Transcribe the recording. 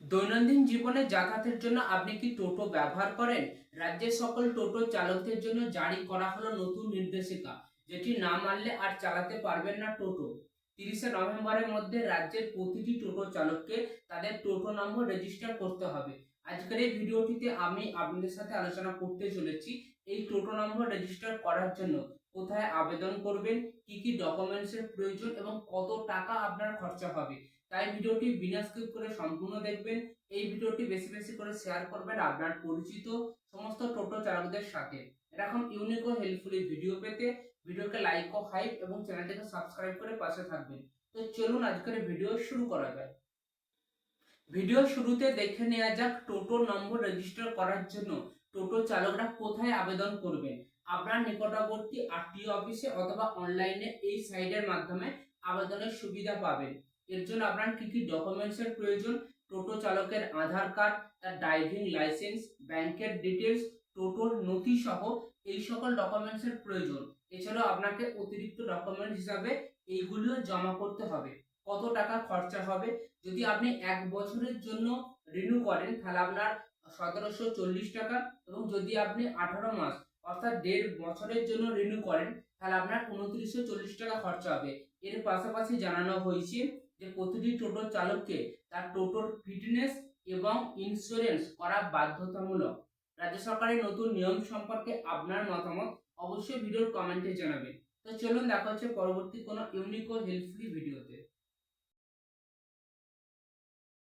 দৈনন্দিন জীবনে যাতায়াতের জন্য আপনি কি টোটো ব্যবহার করেন? রাজ্যের সকল টোটো চালকদের জন্য জারি করা হলো নতুন নির্দেশিকা, যেটি না মানলে আর চালাতে পারবেন না টোটো। তিরিশে নভেম্বরের মধ্যে রাজ্যের প্রতিটি টোটো চালককে তাদের টোটো নম্বর রেজিস্টার করতে হবে। আজকের এই ভিডিওটিতে আমি আপনাদের সাথে আলোচনা করতে চলেছি এই টোটো নম্বর রেজিস্টার করার জন্য। কোথায় আবেদন করবেন? কি কি ডকুমেন্টসের প্রয়োজন এবং কত টাকা আপনার খরচা হবে? তাই ভিডিওটি বিনা স্কিপ করে সম্পূর্ণ দেখবেন। এই ভিডিওটি বেশি বেশি করে শেয়ার করবেন আপনার পরিচিত সমস্ত টোটো চালকদের সাথে। এরকম ইউনিক ও হেল্পফুলি ভিডিও পেতে ভিডিওকে লাইক ও হাইপ এবং চ্যানেলটিকে সাবস্ক্রাইব করে পাশে থাকবেন। তো চলুন আজকের ভিডিও শুরু করা যায় ভিডিও শুরুতে দেখে নেওয়া যাক টোটো নম্বর রেজিস্টার করার জন্য টোটো চালকরা কোথায় আবেদন করবেন। আপনার নিকটবর্তী আরটিও অফিসে অথবা অনলাইনে এই সাইটের মাধ্যমে আবেদনের সুবিধা পাবেন। এর জন্য আপনার কি কি ডকুমেন্টসের প্রয়োজন? টোটো চালকের আধার কার্ড, তার ড্রাইভিং লাইসেন্স ব্যাংকের ডিটেলস টোটোর নথি সহ এই সকল ডকুমেন্টসের প্রয়োজন। এছাড়াও আপনাকে অতিরিক্ত ডকুমেন্ট হিসাবে এইগুলিও জমা করতে হবে। কত টাকা খরচা হবে? যদি আপনি এক বছরের জন্য রিনিউ করেন, তাহলে আপনার সতেরোশো চল্লিশ টাকা এবং যদি আপনি আঠারো মাস, অর্থাৎ দেড় বছরের জন্য রিনিউ করেন, তাহলে আপনার উনত্রিশশো চল্লিশ টাকা খরচা হবে। এর পাশাপাশি জানানো হয়েছে যে প্রতিটি টোটো চালককে তার টোটোর ফিটনেস এবং ইন্স্যুরেন্স করা বাধ্যতামূলক। রাজ্য সরকারের নতুন নিয়ম সম্পর্কে আপনার মতামত অবশ্যই ভিডিওর কমেন্টে জানাবেন। তো চলুন দেখা হচ্ছে পরবর্তী কোনো ইউনিক ও হেল্পফুলি ভিডিওতে